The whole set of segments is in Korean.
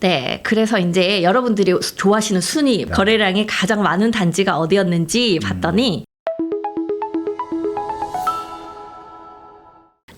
네, 그래서 이제 여러분들이 좋아하시는 순위 네. 거래량이 가장 많은 단지가 어디였는지 봤더니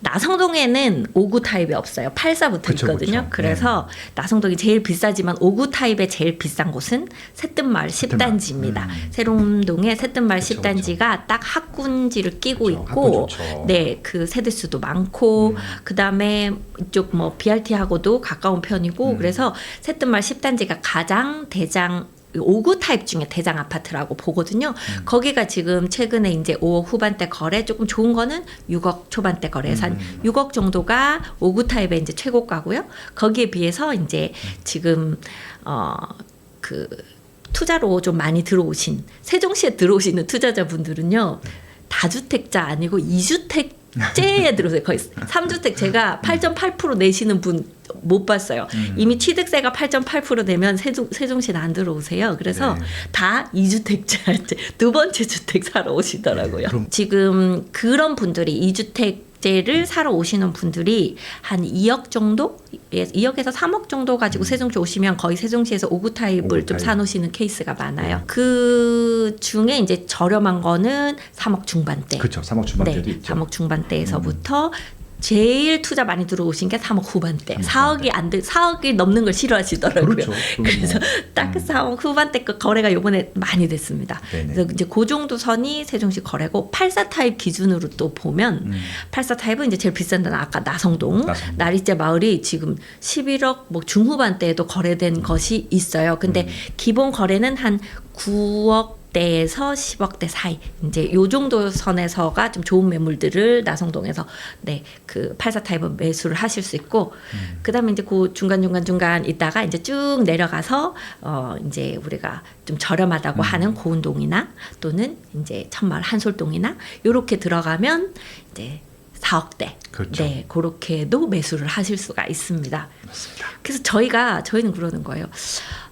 나성동에는 5구 타입이 없어요. 84붙어 그쵸, 있거든요. 그쵸. 그래서 나성동이 제일 비싸지만 5구 타입의 제일 비싼 곳은 새뜸마을 10단지입니다. 음. 세롬동의 새뜸마을 그쵸, 10단지가 딱 학군지를 끼고 그쵸, 있고. 네, 그 세대수도 많고 음. 그다음에 이쪽 뭐 BRT하고도 가까운 편이고 음. 그래서 새뜸마을 10단지가 가장 대장 5구 타입 중에 대장 아파트라고 보거든요. 음. 거기가 지금 최근에 이제 5억 후반대 거래 조금 좋은 거는 6억 초반대 거래에서 한 음. 6억 정도가 5구 타입의 이제 최고가고요. 거기에 비해서 이제 지금 어그 투자로 좀 많이 들어오신 세종시에 들어오시는 투자자분들은요. 다주택자 아니고 이주택제에 들어오세요. 거의 3주택 제가 8.8% 내시는 분 못 봤어요. 음. 이미 취득세가 8.8% 내면 세종, 세종시는 안 들어오세요. 그래서 네. 다 이주택자 할때두 번째 주택 사러 오시더라고요. 네, 지금 그런 분들이 이주택제를 사러 오시는 분들이 한 2억 정도, 예, 2억에서 3억 정도 가지고 세종시 오시면 거의 세종시에서 5구 타입을 음. 오구 좀 타입. 사놓으시는 케이스가 많아요. 네. 그 중에 이제 저렴한 거는 3억 중반대. 그렇죠. 3억 중반대도 네, 있죠. 음. 3억 중반대에서부터 제일 투자 많이 들어오신 게 3억 후반대. 4억이 안 돼, 4억이 넘는 걸 싫어하시더라고요. 그렇죠. 그래서 뭐. 딱 4억 후반대 거 거래가 요번에 많이 됐습니다. 네네. 그래서 이제 그 정도 선이 세종시 거래고 84 타입 기준으로 또 보면 음. 84 타입은 이제 제일 비싼 데는 아까 나성동, 나성동. 나리째 마을이 지금 11억 뭐 중후반대에도 거래된 것이 있어요. 근데 음. 기본 거래는 한 9억 대에서 10억대 사이 이제 요 정도 선에서가 좀 좋은 매물들을 나성동에서 네그 84 타입은 매수를 하실 수 있고 음. 그다음에 이제 그 중간 중간 중간 있다가 이제 쭉 내려가서 어 이제 우리가 좀 저렴하다고 음. 하는 고운동이나 또는 이제 천마을 한솔동이나 요렇게 들어가면 이제 4억대 그렇죠. 네 그렇게도 매수를 하실 수가 있습니다. 맞습니다. 그래서 저희가 저희는 그러는 거예요.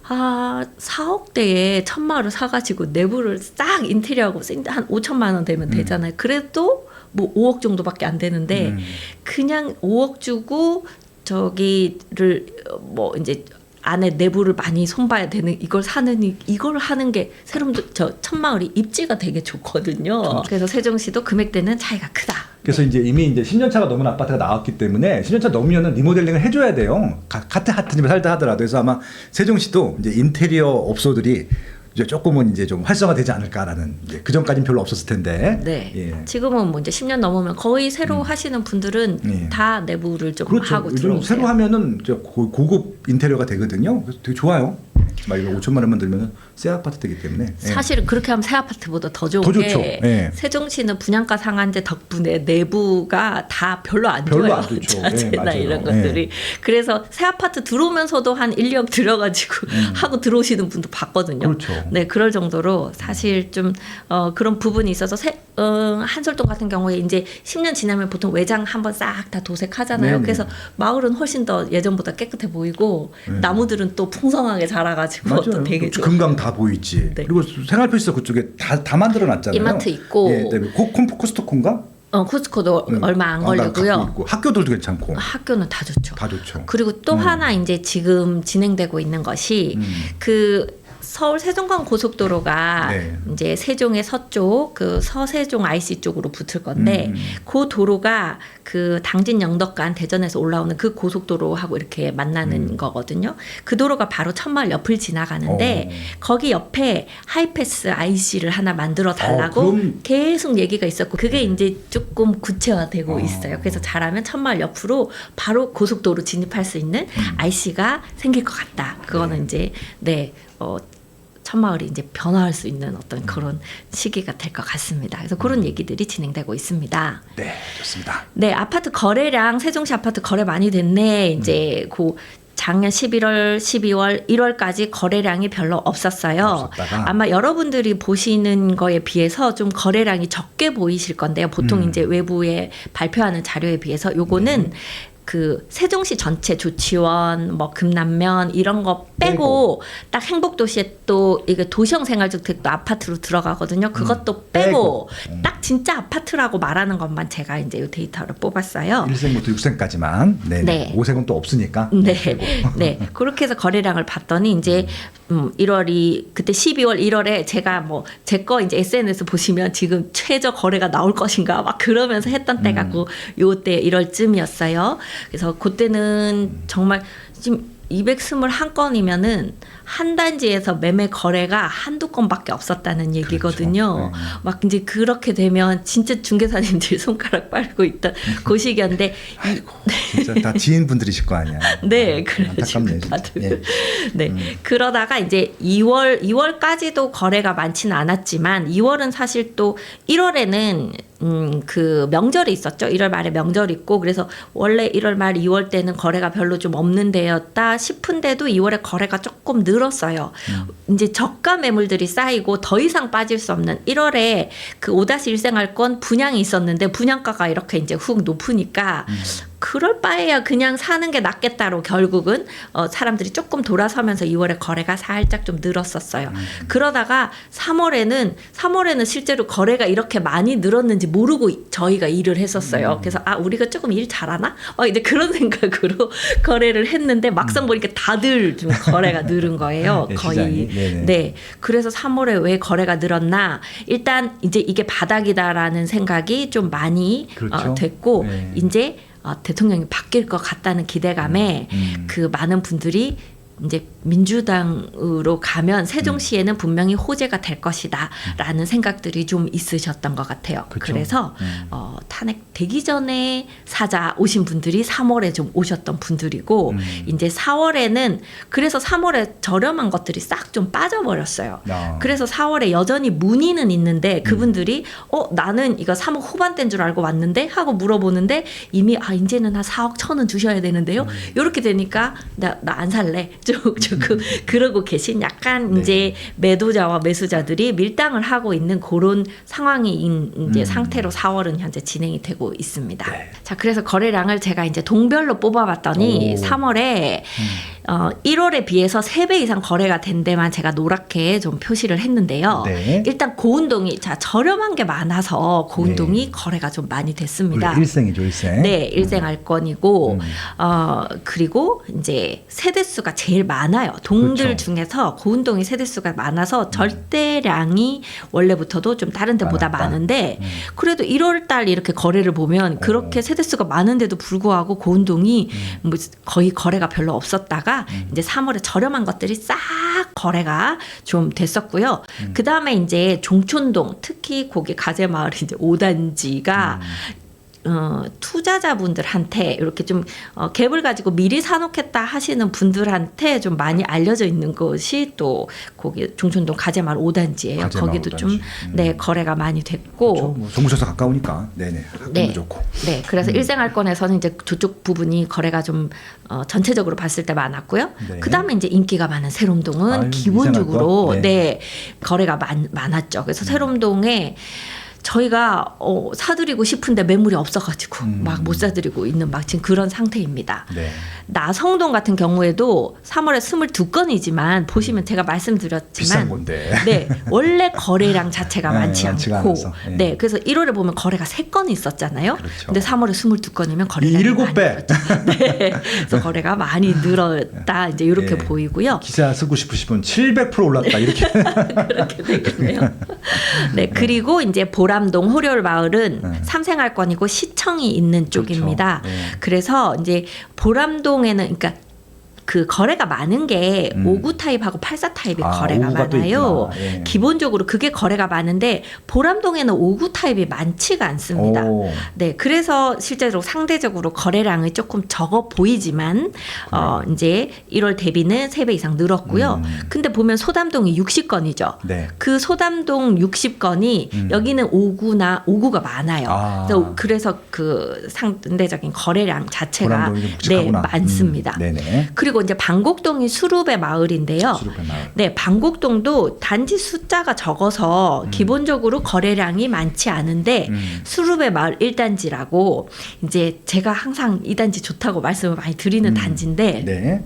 아, 4억대에 천마를 사가지고 내부를 싹 인테리어하고 생- 한 5천만 원 되면 음. 되잖아요. 그래도 뭐 5억 정도밖에 안 되는데 음. 그냥 5억 주고 저기를 어, 뭐 이제 안에 내부를 많이 손봐야 되는 이걸 사는 이- 이걸 하는 게 새롬도 저 천마을이 입지가 되게 좋거든요. 그래서 세종시도 금액대는 차이가 크다. 그래서 이제 이미 이제 10년 차가 넘은 아파트가 나왔기 때문에 10년 차 넘으면은 리모델링을 해줘야 돼요. 가- 같은 같은 집에 살다 하더라도 그래서 아마 세종시도 이제 인테리어 업소들이 이제 조금은 이제 좀 활성화되지 않을까라는 그 전까지는 별로 없었을 텐데. 네. 예. 지금은 뭐 이제 10년 넘으면 거의 새로 하시는 분들은 예. 다 내부를 좀 그렇죠. 하고 들어오세요. 새로 하면은 이제 고- 고급 인테리어가 되거든요. 그래서 되게 좋아요. 막 이거 5천만 원만 들면 새 아파트 되기 때문에. 예. 사실은 그렇게 하면 새 아파트보다 더 좋은 더게 좋죠. 예. 세종시는 분양가 상한제 덕분에 내부가 다 별로 안 별로 좋아요. 안 좋죠. 자재나 예, 맞아요. 이런 것들이. 그래서 새 아파트 들어오면서도 한 1억 들여가지고 하고 들어오시는 분도 봤거든요. 음. 그렇죠. 네, 그럴 정도로 사실 좀 어, 그런 부분이 있어서 새, 어, 한솔동 같은 경우에 이제 10년 지나면 보통 외장 한번 싹 다 도색하잖아요. 네네. 그래서 마을은 훨씬 더 예전보다 깨끗해 보이고 네. 나무들은 또 풍성하게 자라 가지고 또 맞아요. 되게 좋아요. 금강 다 보이지. 네. 그리고 생활필수 그쪽에 다, 다 만들어 놨잖아요. 이마트 있고. 예, 네. 코, 콤 코스트코인가? 어, 코스코도 음, 얼마 안 걸리고요. 학교들도 괜찮고. 학교는 다 좋죠. 다 좋죠. 그리고 또 음. 하나 이제 지금 진행되고 있는 것이 음. 그 서울 세종간 고속도로가 네. 이제 세종의 서쪽 그 서세종 IC 쪽으로 붙을 건데 음. 그 도로가 그 당진 영덕간 대전에서 올라오는 그 고속도로하고 이렇게 만나는 음. 거거든요. 그 도로가 바로 천마을 옆을 지나가는데 어. 거기 옆에 하이패스 IC를 하나 만들어 달라고 어, 그럼- 계속 얘기가 있었고 그게 이제 조금 구체화되고 어. 있어요. 그래서 잘하면 천마을 옆으로 바로 고속도로 진입할 수 있는 음. IC가 생길 것 같다. 그거는 이제 네 어. 천마을이 이제 변화할 수 있는 어떤 그런 시기가 될 것 같습니다. 그래서 그런 얘기들이 진행되고 있습니다. 네, 좋습니다. 네, 아파트 거래량 세종시 아파트 거래 많이 됐네. 이제 그 작년 11월, 12월, 1월까지 거래량이 별로 없었어요. 없었다가. 아마 여러분들이 보시는 거에 비해서 좀 거래량이 적게 보이실 건데요. 보통 음. 이제 외부에 발표하는 자료에 비해서 요거는 그 세종시 전체 조치원 뭐 금남면 이런 거 빼고, 빼고. 딱 행복도시에 또 이게 도시형 생활주택도 아파트로 들어가거든요. 그것도 빼고, 빼고. 딱 진짜 아파트라고 말하는 것만 제가 이제 이 데이터를 뽑았어요. 1생부터 6생까지만. 네. 네. 5생은 또 없으니까. 네, 빼고. 네. 그렇게 해서 거래량을 봤더니 이제 음, 1월이 그때 12월 1월에 제가 뭐 제 거 이제 SNS 보시면 지금 최저 거래가 나올 것인가 막 그러면서 했던 때 갖고 요때 1월쯤이었어요. 그래서 그때는 정말 지금 221건이면은 한 단지에서 매매 거래가 한두 건밖에 없었다는 얘기거든요. 네. 막 이제 그렇게 되면 진짜 중개사님들 손가락 빨고 있던 그 시기였는데 이- 진짜 다 지인분들이실 거 아니야. 네, 아. 진짜. 다들 예. 네 그러다가 이제 2월 2월까지도 거래가 많지는 않았지만 2월은 사실 또 1월에는 음 그 명절이 있었죠. 1월 말에 명절 있고 그래서 원래 1월 말 2월 때는 거래가 별로 좀 없는 데였다 싶은데도 2월에 거래가 조금 늘 었어요. 이제 저가 매물들이 쌓이고 더 이상 빠질 수 없는 1월에 그5-1 생활권 분양이 있었는데 분양가가 이렇게 이제 훅 높으니까 그럴 바에야 그냥 사는 게 낫겠다로 결국은 어, 사람들이 조금 돌아서면서 2월에 거래가 살짝 좀 늘었었어요. 그러다가 3월에는 3월에는 실제로 거래가 이렇게 많이 늘었는지 모르고 이- 저희가 일을 했었어요. 그래서 아 우리가 조금 일 잘하나? 어, 이제 그런 생각으로 거래를 했는데 막상 보니까 다들 좀 거래가 늘은 거예요. 네, 거의 시장이. 네네. 네. 그래서 3월에 왜 거래가 늘었나? 일단 이제 이게 바닥이다라는 생각이 좀 많이 그렇죠. 어, 됐고 네. 이제 어, 대통령이 바뀔 것 같다는 기대감에 음. 그 많은 분들이 이제 민주당으로 가면 세종시에는 분명히 호재가 될 것이다라는 생각들이 좀 있으셨던 것 같아요. 그쵸. 그래서 음. 어, 탄핵 되기 전에 사자 오신 분들이 3월에 좀 오셨던 분들이고 음. 이제 4월에는 그래서 3월에 저렴한 것들이 싹 좀 빠져버렸어요. 아. 그래서 4월에 여전히 문의는 있는데 그분들이 어 나는 이거 3억 후반대인 줄 알고 왔는데 하고 물어보는데 이미 아 이제는 한 4억 천은 주셔야 되는데요. 이렇게 되니까 나 나 안 살래. 쭉 조금 그러고 계신 약간 네. 이제 매도자와 매수자들이 밀당을 하고 있는 그런 상황인 이제 음. 상태로 4월은 현재 진행이 되고 있습니다. 네. 자 그래서 거래량을 제가 이제 동별로 뽑아봤더니 오. 3월에 어, 1월에 비해서 3배 이상 거래가 된 데만 제가 노랗게 좀 표시를 했는데요. 네. 일단 고운동이 자 저렴한 게 많아서 고운동이 거래가 좀 많이 됐습니다. 일생이죠, 일생. 네, 일생알권이고 음. 어 그리고 이제 세대 수가 제일 많아요. 동들 그렇죠. 중에서 고운동이 세대 수가 많아서 절대량이 원래부터도 좀 다른 데보다 많았다. 많은데 음. 그래도 1월 달 이렇게 거래를 보면 그렇게 세대 수가 많은데도 불구하고 고운동이 음. 뭐 거의 거래가 별로 없었다가 이제 3월에 저렴한 것들이 싹 거래가 좀 됐었고요. 음. 그 다음에 이제 종촌동 특히 거기 가재마을 이제 5단지가 어, 투자자분들한테 이렇게 좀 어, 갭을 가지고 미리 사놓겠다 하시는 분들한테 좀 많이 알려져 있는 것이 또 거기 종촌동 가재마을 5단지예요. 가재마을 거기도 5단지. 좀 음. 네, 거래가 많이 됐고 그렇죠. 뭐 정부셔서 가까우니까. 네네. 네. 좋고. 네, 그래서 일생알권에서는 이제 저쪽 부분이 거래가 좀 어, 전체적으로 봤을 때 많았고요. 네. 그 다음에 이제 인기가 많은 세롬동은 아유, 기본적으로? 네. 네. 거래가 많, 많았죠. 그래서 세롬동에 저희가 어, 사드리고 싶은데 매물이 없어가지고 음. 막못 사드리고 있는 막 지금 그런 상태입니다. 네. 나성동 같은 경우에도 3월에 22건이지만 보시면 제가 말씀드렸지만. 네, 원래 거래량 자체가 네, 많지 않고, 예. 네, 그래서 1월에 보면 거래가 3건 있었잖아요. 그렇죠. 근데 3월에 22건이면 거래가 이 일곱 배. 네, 그래서 거래가 많이 늘었다 이제 이렇게 예. 보이고요. 기사 쓰고 싶으시면 700% 올랐다 이렇게. 그렇게 되겠네요. 네, 그리고 이제 보 람동 호렬 마을은 네. 삼생활권이고 시청이 있는 쪽입니다. 네. 그래서 이제 보람동에는 그러니까 그 거래가 많은 게 음. 5구 타입하고 84 타입이 아, 거래가 또 많아요. 있구나. 예. 기본적으로 그게 거래가 많은데 보람동에는 5구 타입이 많지가 않습니다. 오. 네, 그래서 실제로 상대적으로 거래량이 조금 적어 보이지만 어 이제 1월 대비는 3배 이상 늘었고요. 음. 근데 보면 소담동이 60건이죠. 네. 그 소담동 60건이 음. 여기는 5구나 5구가 많아요. 아. 그래서, 그래서 그 상대적인 거래량 자체가 보람동이 좀 네, 묵직하구나. 많습니다. 음. 네네. 그리고 그리고 이제 방곡동이 수룹의 마을인데요. 수rop의 마을. 네, 방곡동도 단지 숫자가 적어서 기본적으로 거래량이 많지 않은데 음. 수룹의 마을 1단지라고 이제 제가 항상 이 단지 좋다고 말씀을 많이 드리는 음. 단지인데 네.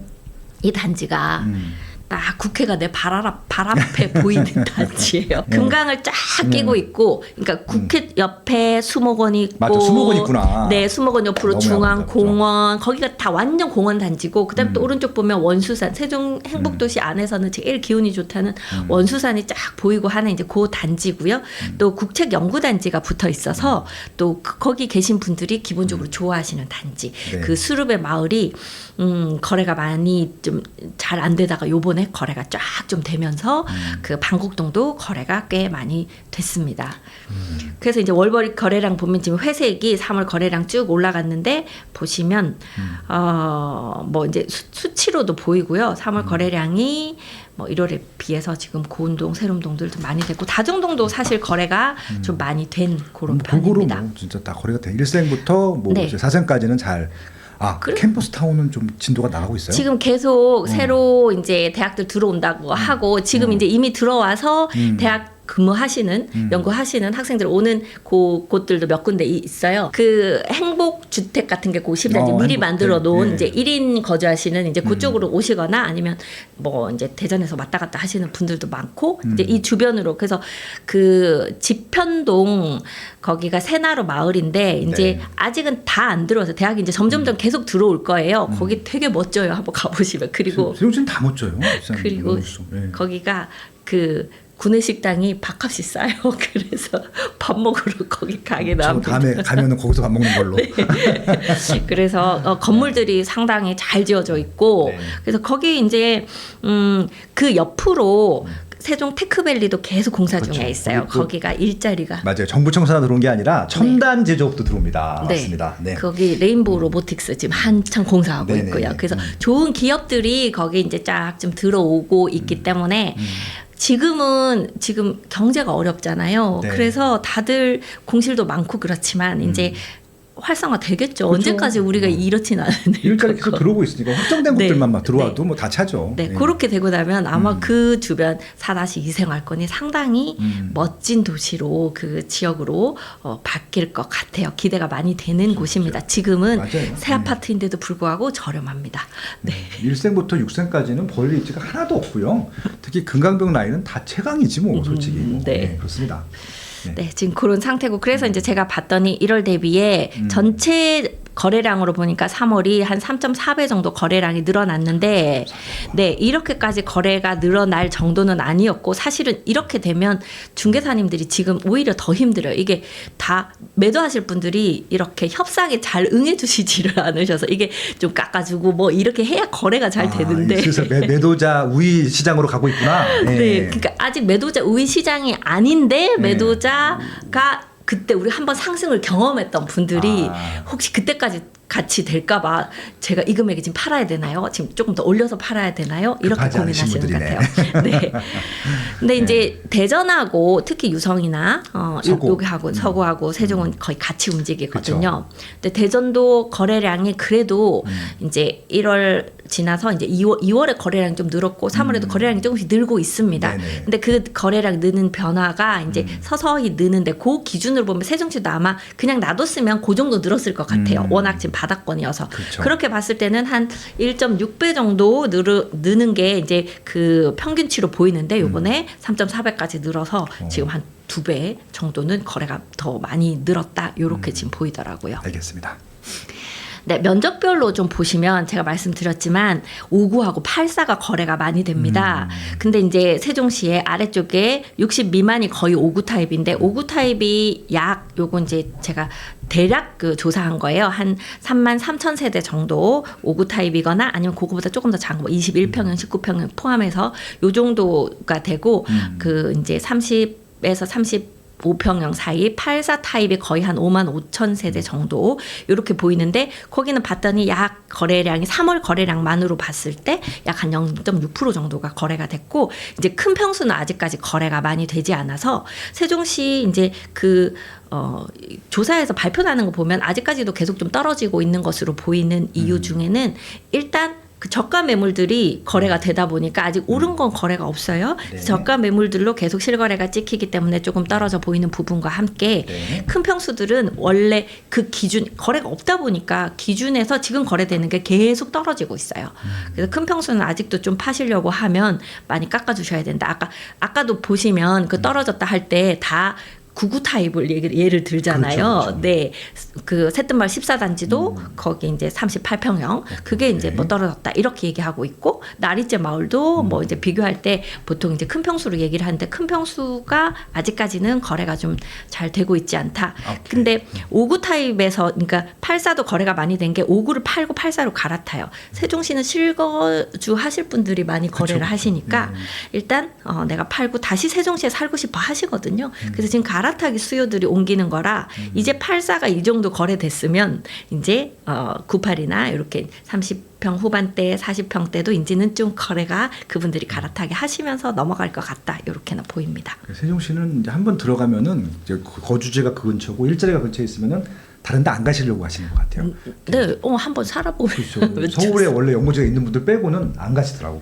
이 단지가 음. 딱 국회가 내발 앞, 앞에 보이는 단지예요. 네. 금강을 쫙 끼고 있고, 그러니까 국회 옆에 수목원이 있고, 맞아, 수목원 있구나. 네, 수목원 옆으로 너무 중앙. 공원, 거기가 다 완전 공원 단지고, 그다음 또 음. 오른쪽 보면 원수산, 세종 행복도시 안에서는 제일 기운이 좋다는 원수산이 쫙 보이고 하는 이제 그 단지고요. 음. 또 국책연구단지가 붙어 있어서 또 그- 거기 계신 분들이 기본적으로 좋아하시는 단지. 음. 네. 그 수룹의 마을이 음, 거래가 많이 좀 잘 안 되다가 요번에 거래가 쫙 좀 되면서 음. 그 방곡동도 거래가 꽤 많이 됐습니다. 음. 그래서 이제 월버리 거래량 보면 지금 회색이 3월 거래량 쭉 올라갔는데 보시면 음. 어뭐 이제 수, 수치로도 보이고요. 3월 거래량이 뭐 1월에 비해서 지금 고운동, 세롬동들도 많이 됐고 다정동도 사실 거래가 좀 많이 된 그런 음, 편입니다. 뭐 진짜 다 거래가 돼. 일생부터 뭐 네. 이제 사생까지는 잘. 아 그래- 캠퍼스 타운은 좀 진도가 나가고 있어요. 지금 계속 새로 이제 대학들 들어온다고 하고 지금 이제 이미 들어와서 음. 대학 근무하시는 음. 연구하시는 학생들 오는 그 곳들도 몇 군데 이- 있어요. 그 행복 주택 같은 게그 시비자 이제 어, 미리 만들어. 놓은 예. 이제 1인 거주하시는 이제 그쪽으로 오시거나 아니면 뭐 이제 대전에서 왔다 갔다 하시는 분들도 많고 이제 이 주변으로 그래서 그 지편동 거기가 새나루 마을인데 이제 네. 아직은 다 안 들어서 대학이 이제 점점점 계속 들어올 거예요. 거기 되게 멋져요. 한번 가보시면 그리고 세종 씨는 다 멋져요. 그리고. 예. 거기가 그 구내식당이 밥값이 싸요. 그래서 밥 먹으러 거기 가게 저 나옵니다. 다음에 가면은 거기서 밥 먹는 걸로. 네. 그래서 어, 건물들이 상당히 잘 지어져 있고 네. 그래서 거기 이제 음, 그 옆으로 세종 테크밸리도 계속 공사 중에 그렇죠. 있어요. 거기 또- 거기가 일자리가 맞아요. 정부 청사가 들어온 게 아니라 첨단 제조업도 들어옵니다. 네. 맞습니다. 네. 거기 레인보우 로보틱스 지금 한창 공사하고 네네네. 있고요. 그래서 음. 좋은 기업들이 거기 이제 쫙 좀 들어오고 있기 음. 때문에 지금은 지금 경제가 어렵잖아요. 네. 그래서 다들 공실도 많고 그렇지만 이제 활성화 되겠죠. 음. 그렇죠. 언제까지 우리가 음. 이렇진 않은데. 일자리 계속 들어오고 있으니까 확정된 네. 곳들만 막 들어와도 뭐다 차죠. 네, 예. 그렇게 되고 나면 아마 음. 그 주변 4-2 생활권이 상당히 음. 멋진 도시로 그 지역으로 어, 바뀔 것 같아요. 기대가 많이 되는 곳입니다. 지금은 맞아요. 새 음. 아파트인데도 불구하고 저렴합니다. 네. 일생부터 육생까지는 벌리 입지가 하나도 없고요. 특히 금강병 라인은 다 최강이지 뭐 솔직히. 뭐. 네. 네, 그렇습니다. 네. 네, 지금 그런 상태고 그래서 이제 제가 봤더니 1월 대비에 음. 전체 거래량으로 보니까 3월이 한 3.4배 정도 거래량이 늘어났는데 네, 이렇게까지 거래가 늘어날 정도는 아니었고 사실은 이렇게 되면 중개사님들이 지금 오히려 더 힘들어요. 이게 다 매도하실 분들이 이렇게 협상에 잘 응해 주시지를 않으셔서 이게 좀 깎아 주고 뭐 이렇게 해야 거래가 잘 아, 되는데 슬슬 매, 매도자 우위 시장으로 가고 있구나. 네. 네, 그러니까 아직 매도자 우위 시장이 아닌데 매도자가 그때 우리 한번 상승을 경험했던 분들이 아. 혹시 그때까지 같이 될까봐 제가 이 금액에 지금 팔아야 되나요? 지금 조금 더 올려서 팔아야 되나요? 이렇게 고민하시는 것. 같아요. 네. 근데 이제 대전하고 특히 유성이나 어, 서구. 여기하고 음. 서구하고 세종은 거의 같이 움직이거든요. 근데 대전도 거래량이 그래도 음. 이제 1월 지나서 이제 2월 2월에 거래량이 좀 늘었고 3월에도 음. 거래량이 조금씩 늘고 있습니다. 네네. 근데 그 거래량 느는 변화가 이제 음. 서서히 느는데 그 기준으로 보면 세종시도 아마 그냥 놔뒀으면 그 정도 늘었을 것 같아요. 음. 워낙 지금 바닥권이어서 그렇죠. 그렇게 봤을 때는 한 1.6배 정도 늘 느는 게 이제 그 평균치로 보이는데 요번에 3.4배까지 늘어서 음. 어. 지금 한 두 배 정도는 거래가 더 많이 늘었다. 요렇게 음. 지금 보이더라고요. 알겠습니다. 네, 면적별로 좀 보시면 제가 말씀드렸지만 59하고 84가 거래가 많이 됩니다. 음. 근데 이제 세종시의 아래쪽에 60 미만이 거의 59 타입인데 59 타입이 약 요거 이제 제가 대략 그 조사한 거예요. 한 3만 3천 세대 정도 59 타입이거나 아니면 그거보다 조금 더 작은 거 21평형, 19평형 포함해서 요 정도가 되고 음. 그 이제 30에서 30 5평형 사이 84 타입이 거의 한 5만 5천 세대 정도 이렇게 보이는데 거기는 봤더니 약 거래량이 3월 거래량만으로 봤을 때 약 한 0.6% 정도가 거래가 됐고 이제 큰 평수는 아직까지 거래가 많이 되지 않아서 세종시 이제 그 어, 조사에서 발표나는 거 보면 아직까지도 계속 좀 떨어지고 있는 것으로 보이는 이유 중에는 일단 그 저가 매물들이 거래가 되다 보니까 아직 오른 건 거래가 없어요. 네. 저가 매물들로 계속 실거래가 찍히기 때문에 조금 떨어져 보이는 부분과 함께 네. 큰 평수들은 원래 그 기준 거래가 없다 보니까 기준에서 지금 거래되는 게 계속 떨어지고 있어요. 그래서 큰 평수는 아직도 좀 파시려고 하면 많이 깎아 주셔야 된다. 아까 아까도 보시면 그 떨어졌다 할 때 다 구구 타입을 예를, 예를 들잖아요. 그렇죠, 그렇죠. 네. 그 새뜸말 14단지도 거기 이제 38평형 그게 이제 뭐 떨어졌다. 이렇게 얘기하고 있고 나리째 마을도 뭐 이제 비교할 때 보통 이제 큰 평수로 얘기를 하는데 큰 평수가 아직까지는 거래가 좀 잘 되고 있지 않다. 오케이. 근데 5구 타입에서 그러니까 84도 거래가 많이 된게 5구를 팔고 84로 갈아타요. 세종시는 실거주 하실 분들이 많이 거래를 그쵸. 하시니까 일단 어, 내가 팔고 다시 세종시에 살고 싶어 하시거든요. 그래서 지금 갈아타기 수요들이 옮기는 거라 이제 84가 이 정도 거래됐으면 이제 어, 98이나 이렇게 30평 후반대, 40평대도 이제는 좀 거래가 그분들이 갈아타게 하시면서 넘어갈 것 같다. 이렇게나 보입니다. 세종시는 한번 들어가면은 이제 거- 거주지가 그 근처고 일자리가 근처에 있으면은 다른 데 안 가시려고 하시는 것 같아요. 네, 어, 한번 살아보면 그렇죠. 서울에 원래 연고지가 있는 분들 빼고는 안 가시더라고.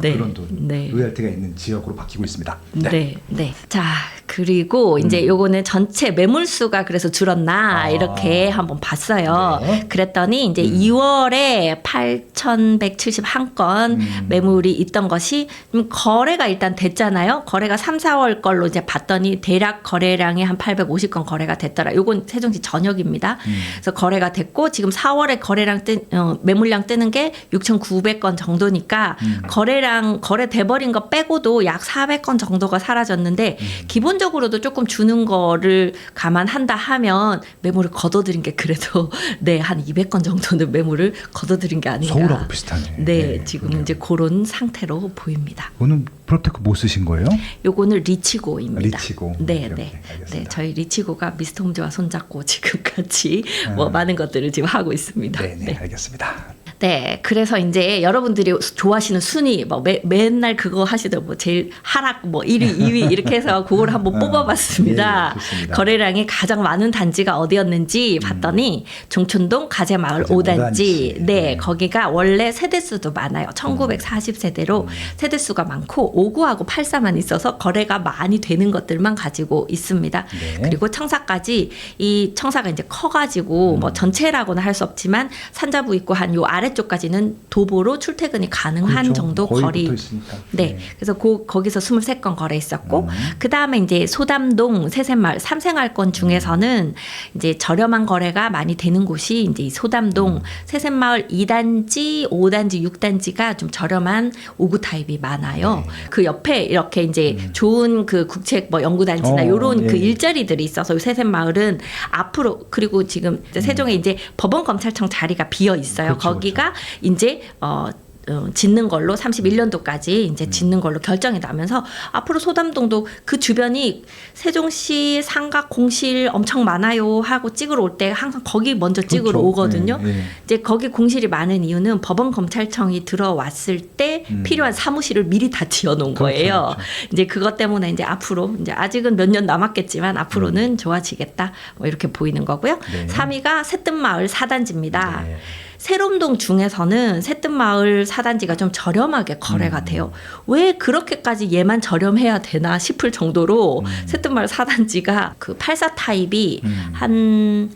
네, 그런 돈 네. 로얄티가 있는 지역으로 바뀌고 있습니다. 네. 네, 자 그리고 이제 요거는 전체 매물 수가 그래서 줄었나 아. 이렇게 한번 봤어요. 네. 그랬더니 이제 2월에 8,171건 음. 매물이 있던 것이 좀 거래가 일단 됐잖아요. 거래가 3, 4월 걸로 이제 봤더니 대략 거래량이 한 850건 거래가 됐더라. 요건 세종시 전역입니다. 그래서 거래가 됐고 지금 4월에 거래량 뜨, 어, 매물량 뜨는 게 6,900건 정도니까 거래량 거래 돼 버린 거 빼고도 약 400건 정도가 사라졌는데 기본적으로도 조금 주는 거를 감안한다 하면 매물을 걷어들인 게 그래도 네한 200건 정도는 매물을 걷어들인 게 아닌가. 서울하고 비슷하네. 네, 지금 그러네요. 이제 그런 상태로 보입니다. 오늘 프로테크 뭐 쓰신 거예요? 요거는 리치고입니다. 리치고. 네, 오케이, 네. 오케이, 알겠습니다. 네, 저희 리치고가 미스터 홈즈와 손잡고 지금 같이 뭐 음. 많은 것들을 지금 하고 있습니다. 네, 네, 알겠습니다. 네, 그래서 이제 여러분들이 좋아하시는 순위, 뭐 매, 맨날 그거 하시던 뭐 제일 하락, 뭐 1위, 2위 이렇게 해서 그걸 한번 아, 뽑아봤습니다. 예, 예. 거래량이 가장 많은 단지가 어디였는지 봤더니 종촌동 가재마을 가재 5단지, 오단지. 네, 네. 거기가 원래 세대수도 많아요. 1940세대로 세대수가 많고 59하고 84만 있어서 거래가 많이 되는 것들만 가지고 있습니다. 네. 그리고 청사까지 이 청사가 이제 커가지고 뭐 전체라고는 할 수 없지만 산자부 있고 한 요 아래 쪽까지는 도보로 출퇴근이 가능한 그렇죠. 정도 거리. 있으니까. 네. 그래서 고, 거기서 23건 거래 있었고 음. 그다음에 이제 소담동 세샘마을 삼생활권 중에서는 이제 저렴한 거래가 많이 되는 곳이 이제 이 소담동 음. 세샘마을 2단지, 5단지, 6단지가 좀 저렴한 5구 타입이 많아요. 네. 그 옆에 이렇게 이제 좋은 그 국책 뭐 연구단지나 어, 요런 그 예. 일자리들이 있어서 이 세샘마을은 앞으로 그리고 지금 이제 세종에 이제 법원 검찰청 자리가 비어 있어요. 음. 그렇죠, 거기가 이제 어 어, 짓는 걸로 31년도까지 음. 이제 짓는 걸로 결정이 나면서 앞으로 소담동도 그 주변이 세종시 상가 공실 엄청 많아요 하고 찍으러 올 때 항상 거기 먼저 찍으러 그렇죠. 오거든요. 네, 네. 이제 거기 공실이 많은 이유는 법원 검찰청이 들어왔을 때 음. 필요한 사무실을 미리 다 지어놓은 그렇죠, 거예요. 그렇죠. 이제 그것 때문에 이제 앞으로 이제 아직은 몇 년 남았겠지만 앞으로는 좋아지겠다 뭐 이렇게 보이는 거고요. 음. 네. 3위가 새뜸마을 사단지입니다. 네. 새롬동 중에서는 새뜸마을 사단지가 좀 저렴하게 거래가 음. 돼요. 왜 그렇게까지 얘만 저렴해야 되나 싶을 정도로 음. 새뜸마을 사단지가 그 84 타입이 음. 한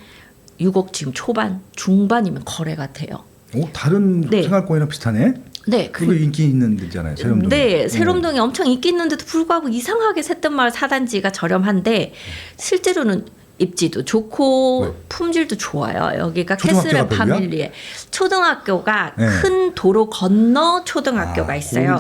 6억 지금 초반 중반이면 거래가 돼요. 오, 다른 네. 생활권이랑 비슷하네. 네, 그거 인기 있는 데잖아요. 세롬동. 네, 세롬동이 엄청 인기 있는데도 불구하고 이상하게 새뜸마을 사단지가 저렴한데 실제로는 입지도 좋고 네. 품질도 좋아요. 여기가 별로야? 파밀리에 초등학교가 네. 큰 도로 건너 초등학교가 아, 있어요.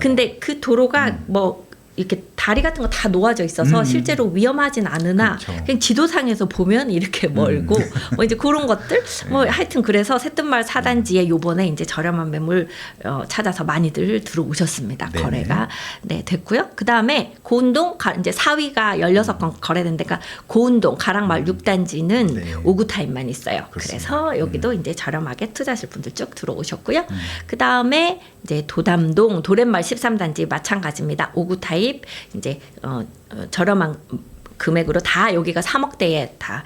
근데 그 도로가 뭐 이렇게 다리 같은 거 다 놓아져 있어서 음. 실제로 위험하진 않으나 그렇죠. 음. 그냥 지도상에서 보면 이렇게 멀고 뭐 이제 그런 것들 뭐 네. 하여튼 그래서 새뜸마을 사단지에 요번에 이제 저렴한 매물 어, 찾아서 많이들 들어오셨습니다. 네네. 거래가 네 됐고요. 그 다음에 고운동 가, 이제 4위가 16건 거래된 데가 고운동 가락마을 6단지는 음. 네. 5구 타입만 있어요. 그렇습니다. 음. 그래서 여기도 이제 저렴하게 투자하실 분들 쭉 들어오셨고요. 그 다음에 이제 도담동 도렛마을 13단지 마찬가지입니다. 5구 타입 이제 어, 어, 저렴한 금액으로 다 여기가 3억대에 다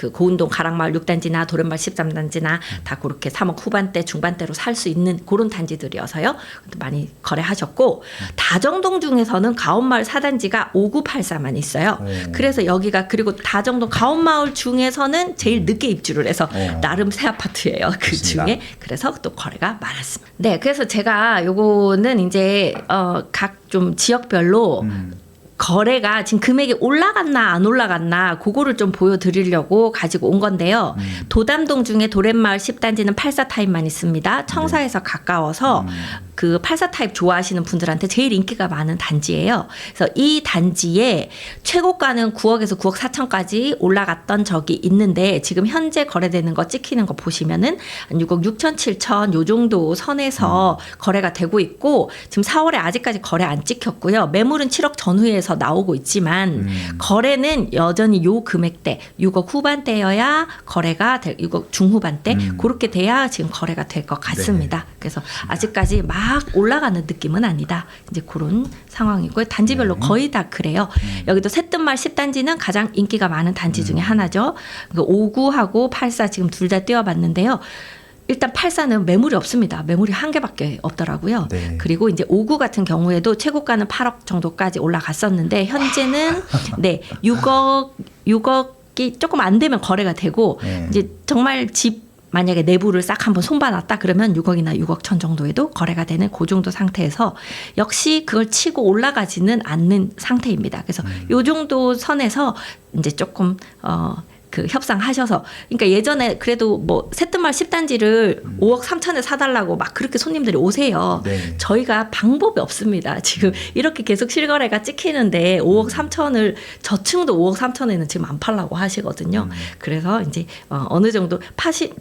그 고운동 가락마을 6단지나 도련마을 13단지나 다 그렇게 3억 후반대 중반대로 살 수 있는 그런 단지들이어서요. 많이 거래하셨고 다정동 중에서는 가온마을 4단지가 5984만 있어요. 오. 그래서 여기가 그리고 다정동 가온마을 중에서는 제일 늦게 입주를 해서 어. 나름 새 아파트예요. 그. 중에 그래서 또 거래가 많았습니다. 네, 그래서 제가 요거는 이제 어, 각 좀 지역별로 음. 거래가 지금 금액이 올라갔나 안 올라갔나 그거를 좀 보여드리려고 가지고 온 건데요. 음. 도담동 중에 도랜마을 10단지는 84 타입만 있습니다. 청사에서 가까워서 음. 그 84 타입 좋아하시는 분들한테 제일 인기가 많은 단지예요. 그래서 이 단지에 최고가는 9억에서 9억 4천까지 올라갔던 적이 있는데 지금 현재 거래되는 거 찍히는 거 보시면은 한 6억 6천 7천 요 정도 선에서 거래가 되고 있고 지금 4월에 아직까지 거래 안 찍혔고요. 매물은 7억 전후에서 나오고 있지만 음. 거래는 여전히 요 금액대 6억 후반대여야 거래가 될 6억 중후반대 음. 그렇게 돼야 지금 거래가 될 것 같습니다. 그래서 아직까지 막 올라가는 느낌은 아니다. 이제 그런 상황이고요. 단지별로 네. 거의 다 그래요. 여기도 새뜸말 10단지는 가장 인기가 많은 단지 음. 중에 하나죠. 그 59하고 84 지금 둘 다 띄워봤는데요. 일단 84는 매물이 없습니다. 매물이 한 개밖에 없더라고요. 네. 그리고 이제 59 같은 경우에도 최고가는 8억 정도까지 올라갔었는데 현재는 네 6억 6억이 조금 안 되면 거래가 되고 네. 이제 정말 집 만약에 내부를 싹 한번 손봐놨다 그러면 6억이나 6억 천 정도에도 거래가 되는 그 정도 상태에서 역시 그걸 치고 올라가지는 않는 상태입니다. 그래서 요 정도 선에서 이제 조금 어. 그 협상하셔서 그러니까 예전에 그래도 뭐 새뜸말 10단지를 5억 3천에 사달라고 막 그렇게 손님들이 오세요. 네. 저희가 방법이 없습니다. 지금 이렇게 계속 실거래가 찍히는데 5억 3천을 저층도 5억 3천에는 지금 안 팔라고 하시거든요. 그래서 이제 어, 어느 정도 파시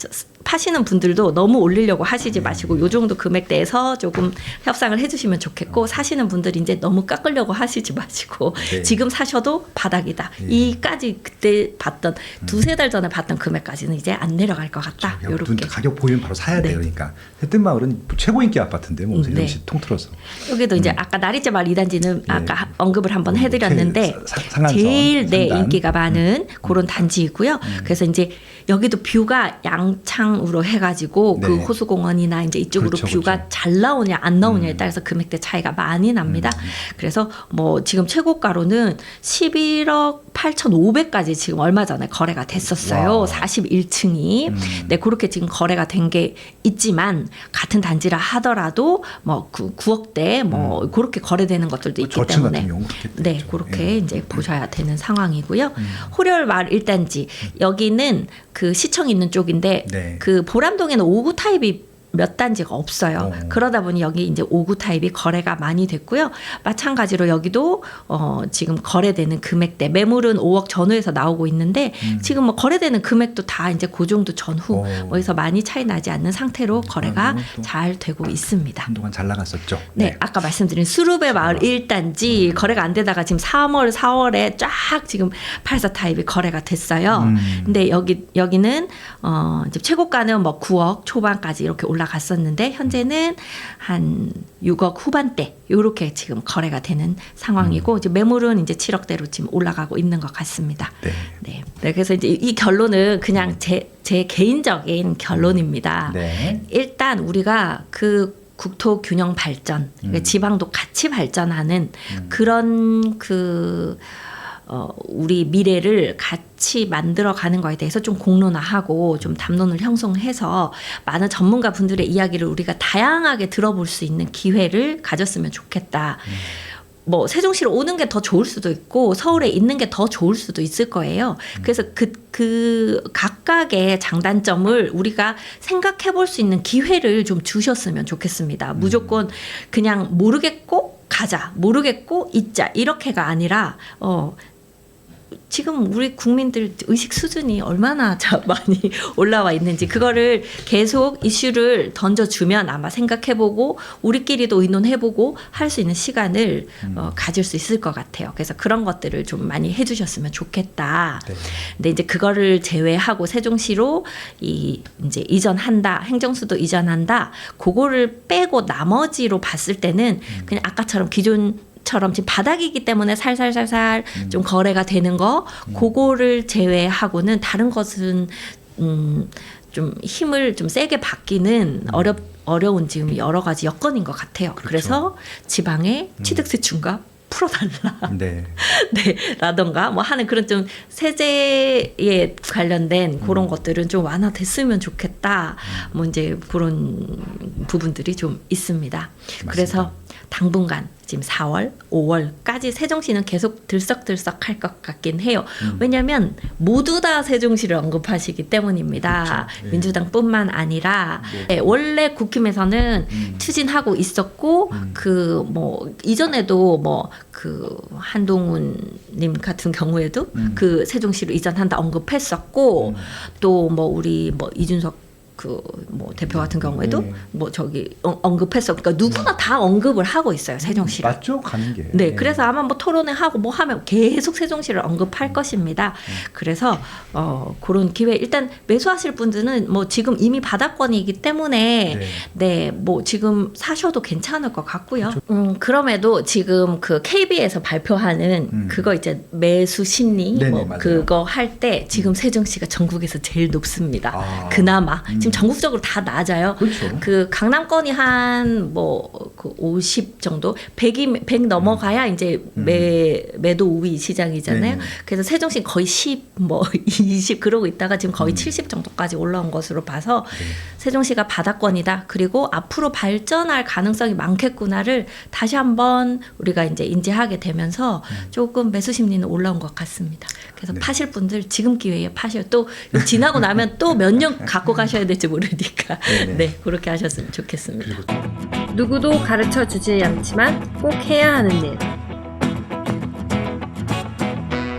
파시는 분들도 너무 올리려고 하시지 마시고 요 정도 금액대에서 조금 협상을 해주시면 좋겠고 사시는 분들이 이제 너무 깎으려고 하시지 마시고 네. 지금 사셔도 바닥이다. 예. 이까지 그때 봤던 두세 달 전에 봤던 금액까지는 이제 안 내려갈 것 같다. 눈 요렇게 가격 보이면 바로 사야 네. 돼요. 그러니까 햇뜬 마을은 뭐 최고 인기 아파트인데 뭐 음, 네. 통틀어서 여기도 이제 아까 나리째 마을 2단지는 아까 언급을 한번 음, 해드렸는데 사- 제일 네, 상단. 음. 인기가 많은 그런 단지이고요. 그래서 이제 여기도 뷰가 양창 으로 해가지고 그 네. 호수공원이나 이제 이쪽으로 그렇죠, 뷰가 그렇죠. 잘 나오냐 안 나오냐에 따라서 금액대 차이가 많이 납니다. 음. 그래서 뭐 지금 최고가로는 11억 8,500까지 지금 얼마 전에 거래가 됐었어요. 와. 41층이. 음. 네, 그렇게 지금 거래가 된 게 있지만 같은 단지라 하더라도 뭐 9, 9억대 뭐 그렇게 거래되는 것들도 뭐 있기 때문에. 네, 그렇게 예. 이제 보셔야 되는 상황이고요. 호렬마을 1단지 여기는 그 시청 있는 쪽인데 네. 그 보람동에는 5구 타입이 몇 단지가 없어요. 어. 그러다 보니 여기 이제 5구 타입이 거래가 많이 됐고요. 마찬가지로 여기도 어 지금 거래되는 금액대 매물은 5억 전후에서 나오고 있는데 지금 뭐 거래되는 금액도 다 이제 그 정도 전후 어. 뭐에서 많이 차이 나지 않는 상태로 거래가 그러면 또잘 되고 있습니다. 한동안 잘 나갔었죠. 네, 아까 말씀드린 수루베 마을 1단지 거래가 안 되다가 지금 3월, 4월에 쫙 지금 84 타입이 거래가 됐어요. 음. 근데 여기 여기는 어 이제 최고가는 뭐 9억 초반까지 이렇게 올라 갔었는데 현재는 한 6억 후반대 요렇게 지금 거래가 되는 상황이고 이제 매물은 이제 7억대로 지금 올라가고 있는 것 같습니다. 네. 네. 네, 그래서 이제 이 결론은 그냥 제, 제 개인적인 결론입니다. 네. 일단 우리가 그 국토 균형 발전, 그러니까 음. 지방도 같이 발전하는 그런 그 어, 우리 미래를 같이 만들어가는 거에 대해서 좀 공론화하고 좀 담론을 형성해서 많은 전문가 분들의 이야기를 우리가 다양하게 들어볼 수 있는 기회를 가졌으면 좋겠다. 뭐 세종시로 오는 게 더 좋을 수도 있고 서울에 있는 게 더 좋을 수도 있을 거예요. 그래서 그, 그 각각의 장단점을 우리가 생각해 볼 수 있는 기회를 좀 주셨으면 좋겠습니다. 무조건 그냥 모르겠고 가자, 모르겠고 있자 이렇게가 아니라 어 지금 우리 국민들 의식 수준이 얼마나 자- 많이 올라와 있는지 그거를 계속 이슈를 던져주면 아마 생각해보고 우리끼리도 의논해보고 할 수 있는 시간을 어, 가질 수 있을 것 같아요. 그래서 그런 것들을 좀 많이 해주셨으면 좋겠다. 네. 근데 이제 그거를 제외하고 세종시로 이 이제 이전한다 행정수도 이전한다 그거를 빼고 나머지로 봤을 때는 그냥 아까처럼 기존 처럼 지금 바닥이기 때문에 살살살살 좀 거래가 되는 거 그거를 제외하고는 다른 것은 음, 좀 힘을 좀 세게 받기는 어렵 어려운 지금 여러 가지 여건인 것 같아요. 그래서 지방에 취득세 중과 풀어달라. 네. 네, 라던가 뭐 하는 그런 좀 세제에 관련된 음. 그런 것들은 좀 완화됐으면 좋겠다. 뭐 이제 그런 부분들이 좀 있습니다. 그래서 당분간 지금 4월, 5월까지 세종시는 계속 들썩들썩 할 것 같긴 해요. 음. 왜냐하면 모두 다 세종시를 언급하시기 때문입니다. 그렇죠. 예. 민주당뿐만 아니라 뭐. 네, 원래 국힘에서는 음. 추진하고 있었고 음. 그뭐 이전에도 뭐 그 한동훈님 같은 경우에도 음. 그 세종시로 이전한다 언급했었고 음. 또뭐 우리 뭐 이준석 그 뭐 대표 같은 경우에도 네. 뭐 저기 어- 언급했어. 그러니까 누구나 다 언급을 하고 있어요 세종시를. 맞죠? 가는 게. 네, 그래서 아마 뭐 토론회 하고 뭐 하면 계속 세종시를 언급할 것입니다. 그래서 어 그런 기회 일단 매수하실 분들은 뭐 지금 이미 바닥권이기 때문에 네. 네, 뭐 지금 사셔도 괜찮을 것 같고요. 음, 그럼에도 지금 그 KB에서 발표하는 음. 그거 이제 매수 심리 네네, 뭐 맞아요. 그거 할 때 지금 세종시가 전국에서 제일 높습니다. 아. 그나마 음. 지금 전국적으로 다 낮아요. 그렇죠. 그 강남권이 한 뭐 그 50 정도 100이 100 넘어가야 이제 매 매도 우위 시장이잖아요. 음. 네네. 그래서 세종시 거의 10뭐 20 그러고 있다가 지금 거의 음. 70 정도까지 올라온 것으로 봐서 네. 세종시가 바닥권이다. 그리고 앞으로 발전할 가능성이 많겠구나를 다시 한번 우리가 이제 인지하게 되면서 조금 매수 심리는 올라온 것 같습니다. 그래서 음. 네. 파실 분들 지금 기회에 파셔. 또 지나고 나면 또 몇 년 갖고 가셔야 될지 모르니까 네네. 네 그렇게 하셨으면 좋겠습니다. 그리고 누구도 가르쳐 주지 않지만 꼭 해야 하는 일.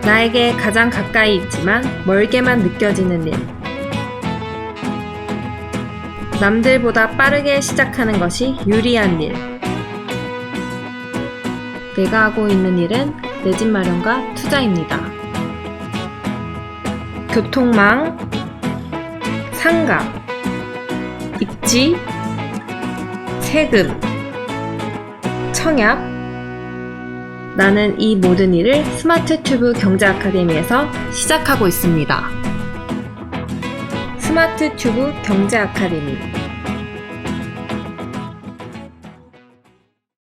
나에게 가장 가까이 있지만 멀게만 느껴지는 일. 남들보다 빠르게 시작하는 것이 유리한 일. 내가 하고 있는 일은 내 집 마련과 투자입니다. 교통망, 상가, 입지, 세금, 청약. 나는 이 모든 일을 스마트 튜브 경제 아카데미에서 시작하고 있습니다. 스마트 튜브 경제 아카데미